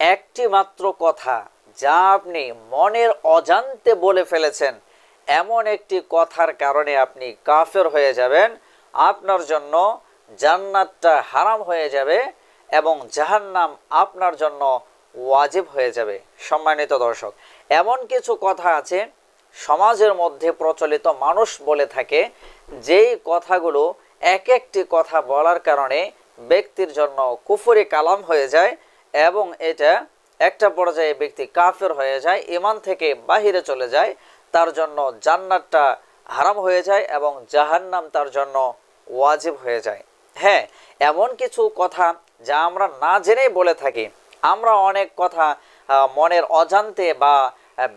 একটি মাত্র কথা যা আপনি মনের অজান্তে বলে ফেলেছেন। এমন একটি কথার কারণে আপনি কাফের হয়ে যাবেন। আপনার জন্য জান্নাতটা হারাম হয়ে যাবে এবং জাহান্নাম আপনার জন্য ওয়াজিব হয়ে যাবে। সম্মানিত দর্শক, এমন কিছু কথা আছে সমাজের মধ্যে প্রচলিত মানুষ বলে থাকে, যেই কথাগুলো এক একটি কথা বলার কারণে ব্যক্তির জন্য কুফরি কালাম হয়ে যায়। এবং এটা একটা পর্যায়ে ব্যক্তি কাফের হয়ে যায় ইমান থেকে বাহিরে চলে যায়, তার জন্য জান্নাতটা হারাম হয়ে যায় এবং জাহান্নাম তার জন্য ওয়াজিব হয়ে যায়। হ্যাঁ এমন কিছু কথা যা আমরা না জেনেই বলে থাকি। আমরা অনেক কথা মনের অজান্তে বা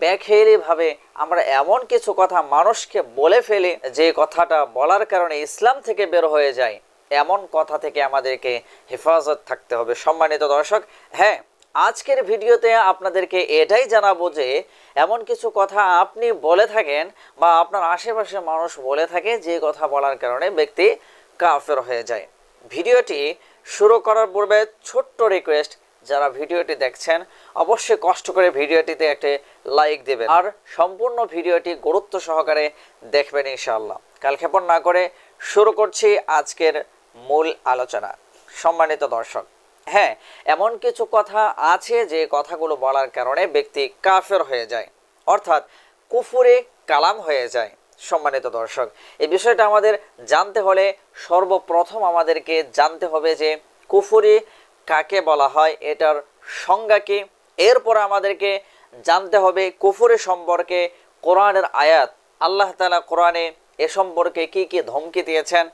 ব্যাখেয়ালি ভাবে আমরা এমন কিছু কথা মানুষকে বলে ফেলি যে কথাটা বলার কারণে ইসলাম থেকে বের হয়ে যায়। এমন কথা থেকে আমাদেরকে হেফাজত থাকতে হবে, সম্মানিত দর্শক। হ্যাঁ আজকের ভিডিওতে আপনাদেরকে এটাই জানাব যে, এমন কিছু কথা আপনি বলে থাকেন বা আপনার আশেপাশে মানুষ বলে থাকে যে কথা বলার কারণে ব্যক্তি কাফের হয়ে যায়। ভিডিওটি শুরু করার পূর্বে ছোট্ট রিকোয়েস্ট যারা ভিডিওটি দেখছেন, অবশ্যই কষ্ট করে ভিডিওটিতে একটি লাইক দেবেন আর সম্পূর্ণ ভিডিওটি গুরুত্ব সহকারে দেখবেন ইনশাআল্লাহ। কালক্ষেপণ না করে শুরু করছি আজকের মূল আলোচনা, সম্মানিত দর্শক। হ্যাঁ এমন কিছু কথা আছে যে কথাগুলো বলার কারণে ব্যক্তি কাফের হয়ে যায়, অর্থাৎ কুফুরে কালাম হয়ে যায়, সম্মানিত দর্শক। এই বিষয়টা আমাদের জানতে হলে সর্বপ্রথম আমাদেরকে জানতে হবে যে কুফুরি কাকে বলা হয়, এটার সংজ্ঞা কি? এরপর আমাদেরকে জানতে হবে কুফুরি সম্পর্কে কোরআনের আয়াত। আল্লাহ তালা কোরআনে এ সম্পর্কে কি কি ধমকি দিয়েছেন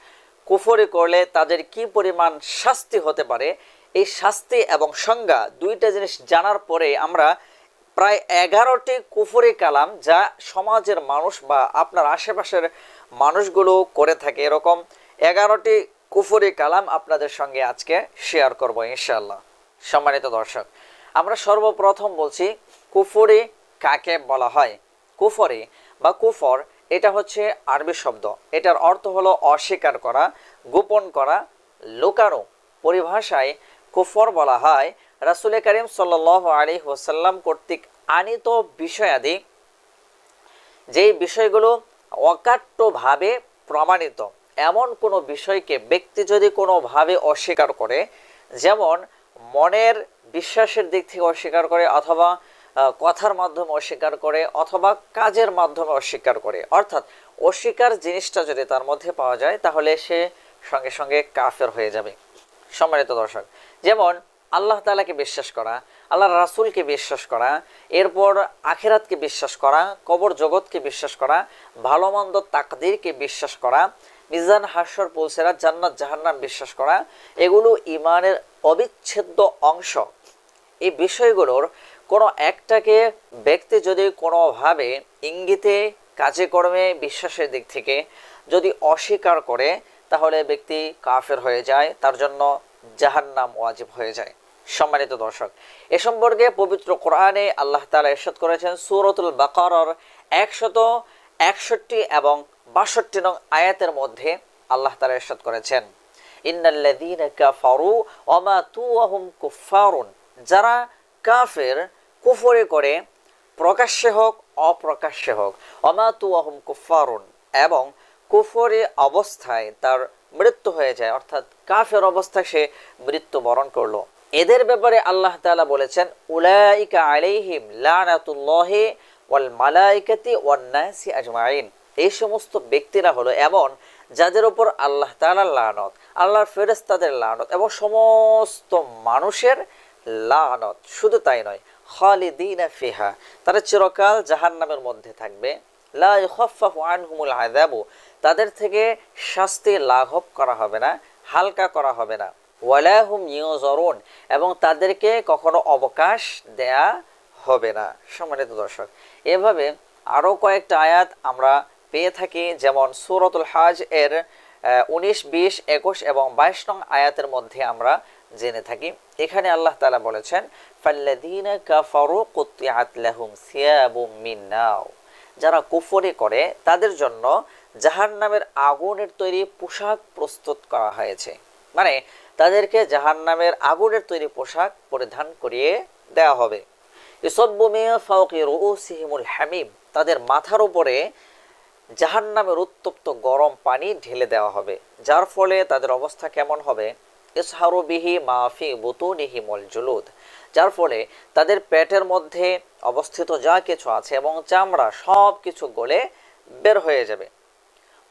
কুফরি করলে তাদের কি পরিমাণ শাস্তি হতে পারে? এই শাস্তি এবং সংজ্ঞা দুইটা জিনিস জানার পরে আমরা প্রায় এগারোটি কুফরি কালাম যা সমাজের মানুষ বা আপনার আশেপাশের মানুষগুলো করে থাকে। এরকম এগারোটি কুফরি কালাম আপনাদের সঙ্গে আজকে শেয়ার করব ইনশাল্লাহ সম্মানিত দর্শক, আমরা সর্বপ্রথম বলছি কুফরি কাকে বলা হয়? কুফরি বা কুফর এটা হচ্ছে আরবি শব্দ। এটার অর্থ হলো অস্বীকার করা, গোপন করা লুকানো পরিভাষায় কুফর বলা হয়, রাসুল করিম সাল্ল আলী ওসাল্লাম কর্তৃক আনিত বিষয়াদি, যেই বিষয়গুলো অকাট্যভাবে প্রমাণিত। এমন কোনো বিষয়কে ব্যক্তি যদি কোনোভাবে অস্বীকার করে, যেমন মনের বিশ্বাসের দিক থেকে অস্বীকার করে, অথবা কথার মাধ্যমে অস্বীকার করে অথবা কাজের মাধ্যমে অস্বীকার করে। অর্থাৎ অস্বীকার জিনিসটা যদি তার মধ্যে পাওয়া যায়, তাহলে সে সঙ্গে সঙ্গে কাফের হয়ে যাবে। সম্মানিত দর্শক, যেমন আল্লাহ তালাকে বিশ্বাস করা আল্লাহ রাসুলকে বিশ্বাস করা, এরপর আখেরাতকে বিশ্বাস করা, কবর জগৎকে বিশ্বাস করা ভালো মন্দ তাকদিরকে বিশ্বাস করা, মিজান হাস্যর পৌঁছেরা জান্নাত, জাহান্নাম বিশ্বাস করা, এগুলো ইমানের অবিচ্ছেদ্য অংশ। এই বিষয়গুলোর কোনো একটাকে ব্যক্তি যদি কোনোভাবে ইঙ্গিতে, কাজে কর্মে, বিশ্বাসের দিক থেকে যদি অস্বীকার করে, তাহলে ব্যক্তি কাফের হয়ে যায়, তার জন্য জাহান্নাম ওয়াজিব হয়ে যায়। সম্মানিত দর্শক, এ সম্পর্কে পবিত্র কোরআনে আল্লাহ তালা ইরশাদ করেছেন সুরতুল বাকারর একশত একষট্টি এবং বাষট্টি নং আয়াতের মধ্যে আল্লাহ তালা ইরশাদ করেছেন, ইন্নাল্লাযীনা কাফারু ওয়া মাতু ওয়া হুম কুফফারুন যারা কাফের কুফরে করে প্রকাশ্যে হোক, অপ্রকাশ্যে হোক, অমাতু আহম কুফারুন এবং কুফরে অবস্থায় তার মৃত্যু হয়ে যায়, অর্থাৎ কাফের অবস্থায় সে মৃত্যুবরণ করল। এদের ব্যাপারে আল্লাহ তাআলা বলেছেন, উলাইকা আলাইহিম লানাতুল্লাহি ওয়াল মালাইকাতি ওয়ান নাসি আজমাইন। এই সমস্ত ব্যক্তিরা হলো এমন যাদের উপর আল্লাহ তাআলার লানত, আল্লাহর ফেরেশতাদের লানত, এবং সমস্ত মানুষের লানত। শুধু তাই নয় ফিহা, তারা চিরকাল জাহান্নামের মধ্যে থাকবে। তাদের থেকে শাস্তি লাঘব করা হবে না, হালকা করা হবে না। ওয়ালা হুম ইউজরুন এবং তাদেরকে কখনো অবকাশ দেয়া হবে না। সম্মানিত দর্শক, এভাবে আরও কয়েকটা আয়াত আমরা পেয়ে থাকি, যেমন সুরতুল হাজ এর উনিশ, বিশ, একুশ এবং বাইশ নং আয়াতের মধ্যে আমরা জেনে থাকি। এখানে আল্লাহ তালা বলেছেন, ফাল্লাযীনা কাফারু কুতিআত লাহুম সিয়াবুম মিন নাও যারা কুফরে করে, তাদের জন্য জাহান্নামের আগুনের তৈরি পোশাক প্রস্তুত করা হয়েছে। মানে তাদেরকে জাহান্নামের আগুনের তৈরি পোশাক পরিধান করিয়ে দেওয়া হবে। হামিম, তাদের মাথার উপরে জাহান্নামের উত্তপ্ত গরম পানি ঢেলে দেওয়া হবে, যার ফলে তাদের অবস্থা কেমন হবে? ইসহারু বিহি মাফি বুতুনিহি মল জুলুদ, যার ফলে তাদের পেটের মধ্যে অবস্থিত যা কিছু আছে এবং চামড়া সব কিছু গলে বের হয়ে যাবে।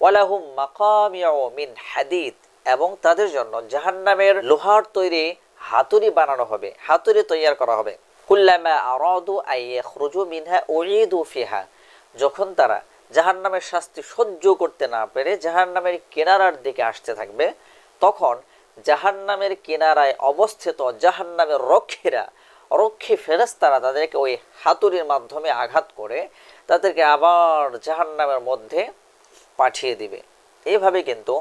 ওয়ালাহুম মাকামিউ মিন হাদিদ, এবং তাদের জন্য জাহান্নামের লোহার তৈরি হাতুড়ি বানানো হবে, হাতুড়ি তৈয়ার করা হবে। কুল্লামা আরাদু আই ইয়াখরুজু মিনহা উইদু ফিহা, যখন তারা জাহান্নামের শাস্তি সহ্য করতে না পেরে জাহান্নামের কিনারার দিকে আসতে থাকবে, তখন জাহান্নামের কিনারায় অবস্থিত জাহান্নামের রক্ষীরা, রক্ষী ফেরেস্তারা তাদেরকে ওই হাতুড়ির মাধ্যমে আঘাত করে তাদেরকে আবার জাহান্নামের মধ্যে পাঠিয়ে দিবে। এভাবে কিন্তু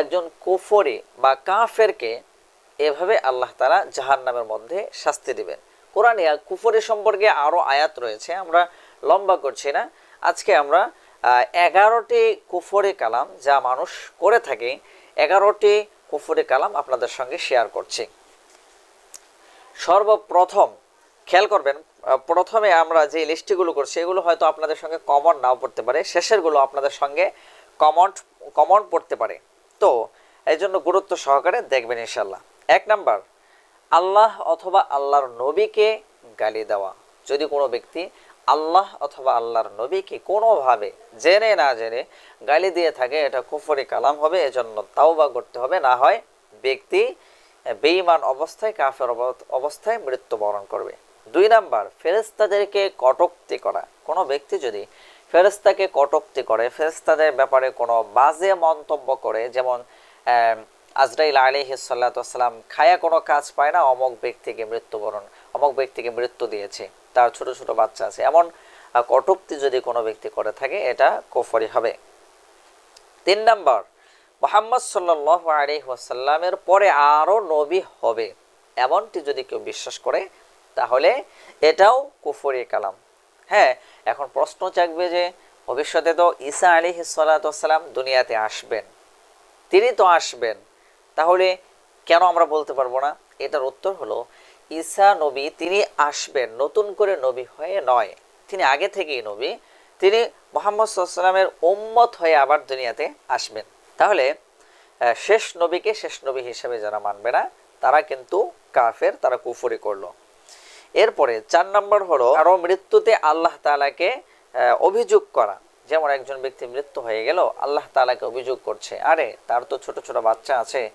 একজন কুফরি বা কাফেরকে এভাবে আল্লাহ তালা জাহান্নামের মধ্যে শাস্তি দিবেন। কোরআনে কুফরি সম্পর্কে আরও আয়াত রয়েছে, আমরা লম্বা করছি না। আজকে আমরা এগারোটি কুফরি কালাম যা মানুষ করে থাকে, এগারোটি কুফরি কালাম আপনাদের সঙ্গে শেয়ার করছি। সর্বপ্রথম, খেয়াল করবেন প্রথমে আমরা যে লিস্টগুলো করছি, এগুলো হয়তো আপনাদের সঙ্গে কমন নাও পড়তে পারে, শেষেরগুলো আপনাদের সঙ্গে কমন কমন পড়তে পারে। তো, এই জন্য গুরুত্ব সহকারে দেখবেন ইনশাল্লাহ এক নাম্বার, আল্লাহ অথবা আল্লাহর নবীকে গালি দেওয়া। যদি কোনো ব্যক্তি আল্লাহ অথবা আল্লাহর নবীকে কোনোভাবে জেনে না জেনে গালি দিয়ে থাকে, এটা কুফরি কালাম হবে, এজন্য তাওবা করতে হবে, না হয় ব্যক্তি বেঈমান অবস্থায়, কাফের অবস্থায় মৃত্যুবরণ করবে। দুই নাম্বার ফেরেস্তাদেরকে কটুক্তি করা। কোনো ব্যক্তি যদি ফেরেস্তাকে কটুক্তি করে ফেরেস্তাদের ব্যাপারে কোনো বাজে মন্তব্য করে, যেমন আজরাইল আলী সাল্লাতাম খায়া কোনো কাজ পায় না, অমক ব্যক্তিকে মৃত্যুবরণ অমক ব্যক্তিকে মৃত্যু দিয়েছে। তার ছোট ছোট বাচ্চা আছে। এমন কটূক্তি যদি কোনো ব্যক্তি করে থাকে, এটা কুফরি হবে। তিন নাম্বার, মোহাম্মদ সাল্লাহ আলী ওয়াসাল্লামের পরে আরও নবী হবে। এমনটি যদি কেউ বিশ্বাস করে, তাহলে এটাও কুফরি কালাম। হ্যাঁ এখন প্রশ্ন চাকবে যে, ভবিষ্যতে তো ঈসা আলী সাল্লাতাম দুনিয়াতে আসবেন। তিনি তো আসবেন। তাহলে কেন আমরা বলতে পারব না? এটার উত্তর হলো ঈসা নবী তিনি আসবেন নতুন করে নবী হয়ে নয়। তিনি আগে থেকেই নবী। তিনি মোহাম্মদ সাল্লামের উম্মত হয়ে আবার দুনিয়াতে আসবেন। তাহলে শেষ নবীকে শেষ নবী হিসেবে যারা মানবে না তারা কিন্তু কাফের তারা কুফরি করল। এরপরে চার নম্বর হলো আরও মৃত্যুতে আল্লাহ তাআলাকে আহ, অভিযোগ করা। যেমন একজন ব্যক্তি মৃত্যু হয়ে গেল আল্লাহ তাআলাকে অভিযোগ করছে আরে তার তো ছোট ছোট বাচ্চা আছে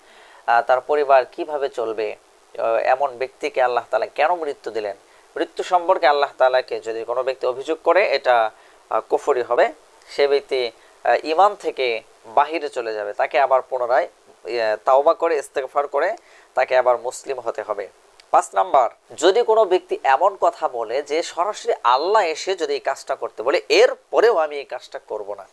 তার পরিবার কীভাবে চলবে? এমন ব্যক্তিকে আল্লাহ তাআলা কেন মৃত্যু দিলেন? মৃত্যু সম্পর্কে আল্লাহ তালাকে যদি কোনো ব্যক্তি অভিযোগ করে এটা কুফরি হবে। সে ব্যক্তি ইমান থেকে বাহিরে চলে যাবে। তাকে আবার পুনরায় ইয়ে, তাওবা করে ইস্তেগফার করে তাকে আবার মুসলিম হতে হবে। পাঁচ নাম্বার যদি কোনো ব্যক্তি এমন কথা বলে যে সরাসরি আল্লাহ এসে যদি এই কাজটা করতে বলে এর পরেও আমি এই কাজটা করব না।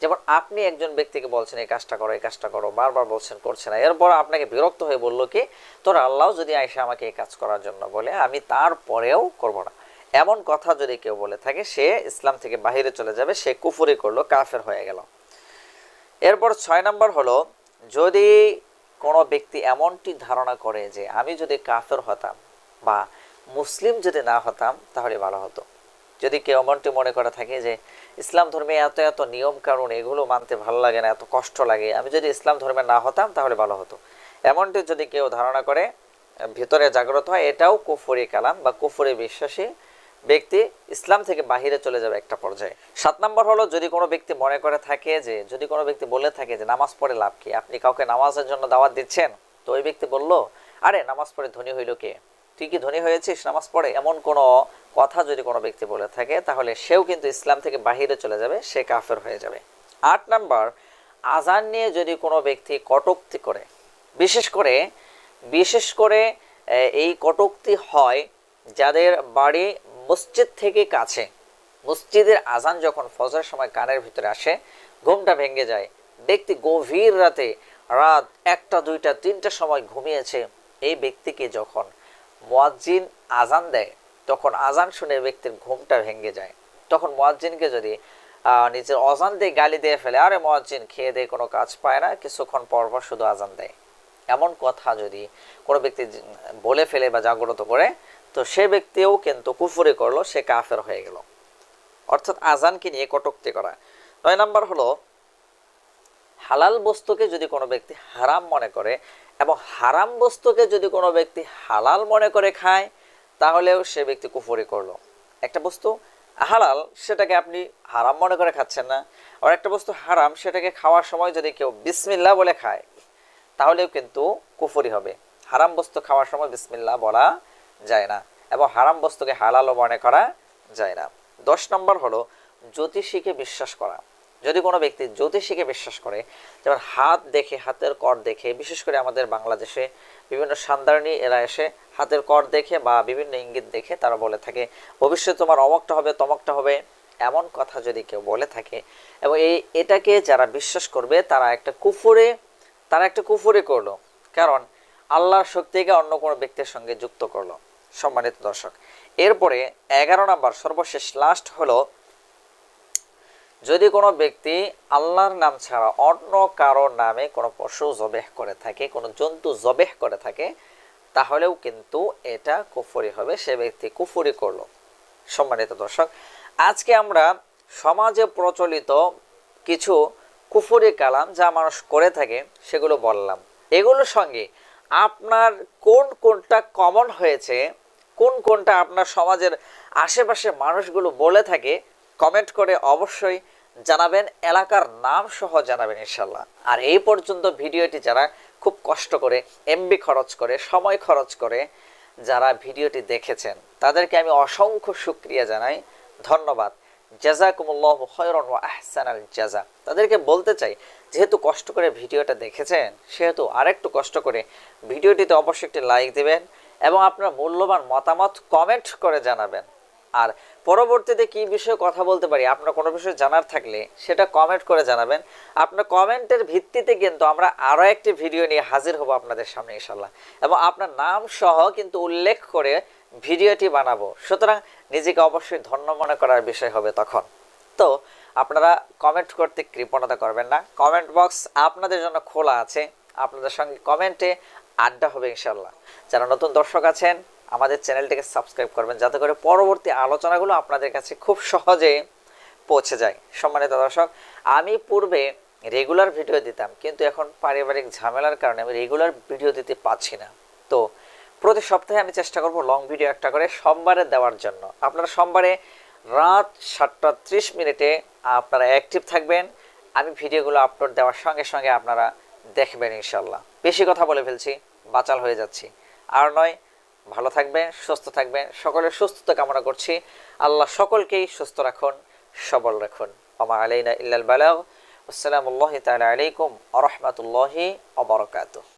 যেমন আপনি একজন ব্যক্তিকে বলছেন, এই কাজটা করো, এই কাজটা করো, বারবার বলছেন, করছে না। এরপর আপনাকে বিরক্ত হয়ে বলল কি, তোর আল্লাহ যদি আইসা আমাকে এই কাজ করার জন্য বলে, আমি তারপরেও করব না। এমন কথা যদি কেউ বলে থাকে, সে ইসলাম থেকে বাহিরে চলে যাবে, সে কুফুরি করল, কাফের হয়ে গেল। এরপর ছয় নম্বর হলো, যদি কোনো ব্যক্তি এমনটি ধারণা করে যে, আমি যদি কাফের হতাম বা মুসলিম যদি না হতাম, তাহলে ভালো হতো। যদি কেউ এমনটি মনে করে থাকে যে ইসলাম ধর্মে এত এত নিয়ম কানুন, এগুলো মানতে ভালো লাগে না, এত কষ্ট লাগে। আমি যদি ইসলাম ধর্মে না হতাম, তাহলে ভালো হতো। এমনটি যদি কেউ ধারণা করে, ভিতরে জাগ্রত হয়, এটাও কুফরি কালাম বা কুফরি বিশ্বাসী ব্যক্তি ইসলাম থেকে বাহিরে চলে যাবে একটা পর্যায়ে। সাত নম্বর হলো, যদি কোনো ব্যক্তি মনে করে থাকে যে, যদি কোনো ব্যক্তি বলে থাকে যে, নামাজ পড়ে লাভ কি? আপনি কাউকে নামাজের জন্য দাওয়াত দিচ্ছেন? তো ওই ব্যক্তি বলল, আরে, নামাজ পড়ে ধনী হইল কে? তুই কি ধনী হয়েছিস, নামাজ পড়ে এমন কোনো কথা যদি কোনো ব্যক্তি বলে থাকে, তাহলে সেও কিন্তু ইসলাম থেকে বাহিরে চলে যাবে, সে কাফের হয়ে যাবে। আট নাম্বার আজান নিয়ে যদি কোনো ব্যক্তি কটুক্তি করে, বিশেষ করে বিশেষ করে এই কটুক্তি হয় যাদের বাড়ি মসজিদ থেকে কাছে, মসজিদের আজান যখন ফজরের সময় কানের ভিতরে আসে, ঘুমটা ভেঙে যায়। ব্যক্তি গভীর রাতে রাত একটা, দুইটা, তিনটা সময় ঘুমিয়েছে, এই ব্যক্তিকে যখন মুয়াজ্জিন আজান দেয়, তখন আজান শুনে ব্যক্তির ঘুমটা ভেঙে যায়। তখন মুয়াজ্জিনকে যদি নিজের অজান দিয়ে গালি দিয়ে ফেলে, আরে মুয়াজ্জিন, খেয়ে দিয়ে কোনো কাজ পায় না, কিছুক্ষণ পর পর শুধু আজান দেয়। এমন কথা যদি কোনো ব্যক্তি বলে ফেলে বা জাগ্রত করে, তো সে ব্যক্তিও কিন্তু কুফুরি করল, সে কাফের হয়ে গেল। অর্থাৎ আজানকে নিয়ে কটুক্তি করা। নয় নাম্বার হলো, হালাল বস্তুকে যদি কোনো ব্যক্তি হারাম মনে করে এবং হারাম বস্তুকে যদি কোনো ব্যক্তি হালাল মনে করে খায়, তাহলেও সে ব্যক্তি কুফরি করল। একটা বস্তু হালাল, সেটাকে আপনি হারাম মনে করে খাচ্ছেন না। আর একটা বস্তু হারাম, সেটাকে খাওয়ার সময় যদি কেউ বিসমিল্লা বলে খায়, তাহলেও কিন্তু কুফরি হবে। হারাম বস্তু খাওয়ার সময় বিসমিল্লা বলা যায় না এবং হারাম বস্তুকে হালালও মনে করা যায় না। দশ নম্বর হলো, জ্যোতিষীকে বিশ্বাস করা। যদি কোনো ব্যক্তি জ্যোতিষীকে বিশ্বাস করে, যেমন হাত দেখে, হাতের কর দেখে, বিশেষ করে আমাদের বাংলাদেশে বিভিন্ন সান্দারণী এরা এসে হাতের কর দেখে বা বিভিন্ন ইঙ্গিত দেখে তারা বলে থাকে, ভবিষ্যতে তোমার অমকটা হবে তমকটা হবে। এমন কথা যদি কেউ বলে থাকে, এবং এই, এটাকে যারা বিশ্বাস করবে, তারা একটা কুফুরে, তারা একটা কুফুরে করল। কারণ আল্লাহর শক্তিকে অন্য কোনো ব্যক্তির সঙ্গে যুক্ত করল। সম্মানিত দর্শক, এরপরে এগারো নম্বর, সর্বশেষ লাস্ট হলো যদি কোনো ব্যক্তি আল্লাহর নাম ছাড়া অন্য কারোর নামে কোনো পশু জবেহ করে থাকে, কোনো জন্তু জবেহ করে থাকে, তাহলেও কিন্তু এটা কুফুরি হবে। সে ব্যক্তি কুফুরি করল। সম্মানিত দর্শক, আজকে আমরা সমাজে প্রচলিত কিছু কুফুরি কালাম যা মানুষ করে থাকে, সেগুলো বললাম। এগুলোর সঙ্গে আপনার কোন কোনটা কমন হয়েছে, কোন কোনটা আপনার সমাজের আশেপাশে মানুষগুলো বলে থাকে কমেন্ট করে অবশ্যই জানাবেন, এলাকার নাম সহ জানাবেন ইনশাল্লাহ আর এই পর্যন্ত ভিডিওটি যারা খুব কষ্ট করে, এমবি খরচ করে, সময় খরচ করে যারা ভিডিওটি দেখেছেন, তাদেরকে আমি অসংখ্য শুক্রিয়া জানাই। ধন্যবাদ। জাজাকুমুল্লাহ খয়রন ওয়া আহসানাল জাজা। তাদেরকে বলতে চাই, যেহেতু কষ্ট করে ভিডিওটা দেখেছেন, সেহেতু আরেকটু কষ্ট করে ভিডিওটিতে অবশ্যই একটি লাইক দেবেন এবং আপনার মূল্যবান মতামত কমেন্ট করে জানাবেন। আর পরবর্তীতে কি বিষয়ে কথা বলতে পারি, আপনার কোনো বিষয়ে জানার থাকলে সেটা কমেন্ট করে জানাবেন। আপনার কমেন্টের ভিত্তিতে কিন্তু আমরা আরও একটি ভিডিও নিয়ে হাজির হব আপনাদের সামনে ইনশাল্লাহ। এবং আপনার নাম সহ কিন্তু উল্লেখ করে ভিডিওটি বানাবো। সুতরাং নিজেকে অবশ্যই ধন্য মনে করার বিষয় হবে তখন। তো আপনারা কমেন্ট করতে কৃপণতা করবেন না। কমেন্ট বক্স আপনাদের জন্য খোলা আছে। আপনাদের সঙ্গে কমেন্টে আড্ডা হবে ইনশাল্লাহ। যারা নতুন দর্শক আছেন আমাদের চ্যানেলটিকে সাবস্ক্রাইব করবেন যাতে করে পরবর্তী আলোচনাগুলো আপনাদের কাছে খুব সহজে পৌঁছে যায়। সম্মানিত দর্শক, আমি পূর্বে রেগুলার ভিডিও দিতাম, কিন্তু এখন পারিবারিক ঝামেলার কারণে আমি রেগুলার ভিডিও দিতে পারছি না। তো প্রতি সপ্তাহে আমি চেষ্টা করব লং ভিডিও একটা করে সোমবারে দেওয়ার জন্য। আপনারা সোমবারে রাত সাতটা ত্রিশ মিনিটে আপনারা অ্যাক্টিভ থাকবেন। আমি ভিডিওগুলো আপলোড দেওয়ার সঙ্গে সঙ্গে আপনারা দেখবেন ইনশাল্লাহ বেশি কথা বলে ফেলছি, বাচাল হয়ে যাচ্ছি। আর নয় ভালো থাকবে, সুস্থ থাকবে। সকলের সুস্থতা কামনা করছি। আল্লাহ সকলকেই সুস্থ রাখুন, সবল রাখুন। আমা আলাইনা ইল্লাল বালাগ। আসসালামু আলাইকুম আ রহমতুল্লাহি অবরকাত